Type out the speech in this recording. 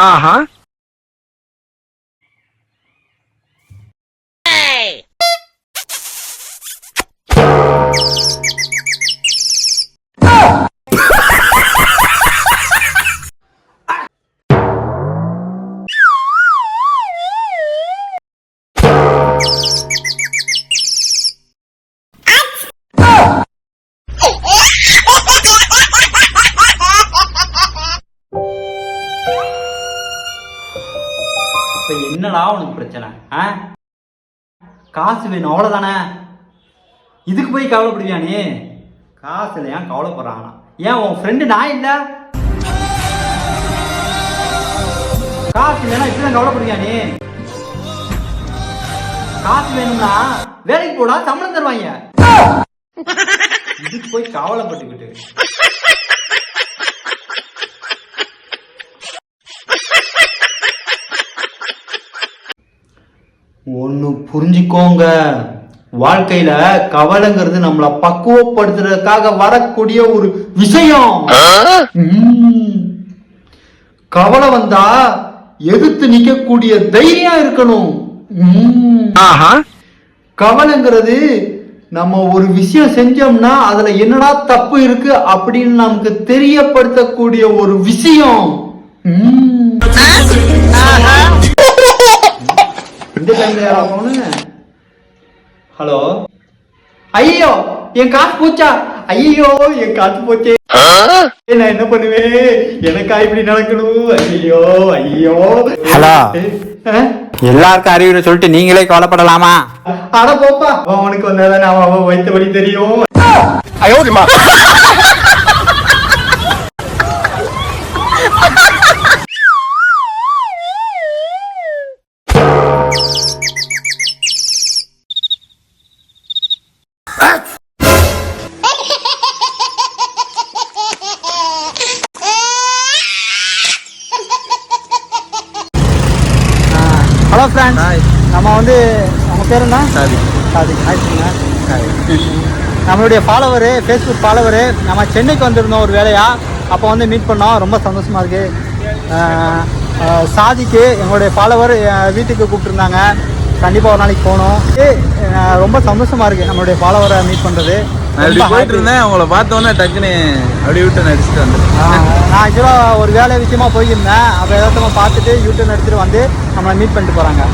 Uh-huh. Hey! Oh! இப்ப என்னடா உனக்கு பிரச்சனை ஆ? காசு வேணும் அவ்வளோதானே இதுக்கு போய் கவலைப்படுவியா நீ? காசு ஏன் கவலைப்படுறாங்கண்ணா ஏன் உன் ஃப்ரெண்டு நான் இல்லை? காசு இல்லைன்னா இப்படிதான் கவலைப்படுவியா நீ? காசு வேணும்னா வேலைக்கு போடா சம்பளம் தருவாங்க. இதுக்கு போய் கவலைப்பட்டுக்கிட்டு. ஒன்று புரிஞ்சுக்கோங்க. வாழ்க்கையில கவலைங்கிறது நம்மள பக்குவப்படுத்துறதுக்காக வரக்கூடிய ஒரு விஷயம். கவலை வந்தா எதிர்த்து நிக்கக்கூடிய தைரியம் இருக்கணும். கவலைங்கிறது நம்ம ஒரு விஷயம் செஞ்சோம்னா அதுல என்னடா தப்பு இருக்கு அப்படின்னு நமக்கு தெரியப்படுத்தக்கூடிய ஒரு விஷயம். ஹலோ? ஐயோ என் காசு போச்சா? ஐயோ என் காசு போச்சே. நான் என்ன பண்ணுவேன்? எனக்கா இப்படி நடக்கணும்? ஐயோ ஐயோ. ஹலோ. அஹ்? எல்லாருக்கும் அறிவுரை சொல்லிட்டு நீங்களே கவலைப்படலாமா? அட போப்பா. அவனுக்கு வந்தாதானே அவன் அவன் வைத்த வழி ஹலோ ஃப்ரெண்ட்ஸ் நம்ம வந்து நம்ம பேர் என்ன? சாதி சாதி நம்மளுடைய ஃபாலோவரு ஃபேஸ்புக் ஃபாலோவரு நம்ம சென்னைக்கு வந்திருந்தோம் ஒரு வேலையா அப்போ வந்து மீட் பண்ணோம். ரொம்ப சந்தோஷமா இருக்கு. அஹ், அஹ், சாதிக்கு எங்களுடைய ஃபாலோவர் வீட்டுக்கு கூப்பிட்டுருந்தாங்க. கண்டிப்பாக ஒரு நாளைக்கு அஹ், ரொம்ப சந்தோஷமா இருக்கு நம்மளுடைய ஃபாலோவரை மீட் பண்ணுறது நான் இப்படி போயிட்டு இருந்தேன் உங்களை பார்த்தோன்னே டக்குன்னு அப்படி விட்டு நடிச்சுட்டு வந்துட்டேன். நான் ஆக்சுவலாக ஒரு வேலை விஷயமா போயிருந்தேன். அப்போ எதார்த்தமாக பார்த்துட்டு யூடியூப் எடுத்துகிட்டு வந்து நம்மளை மீட் பண்ணிட்டு போகிறாங்க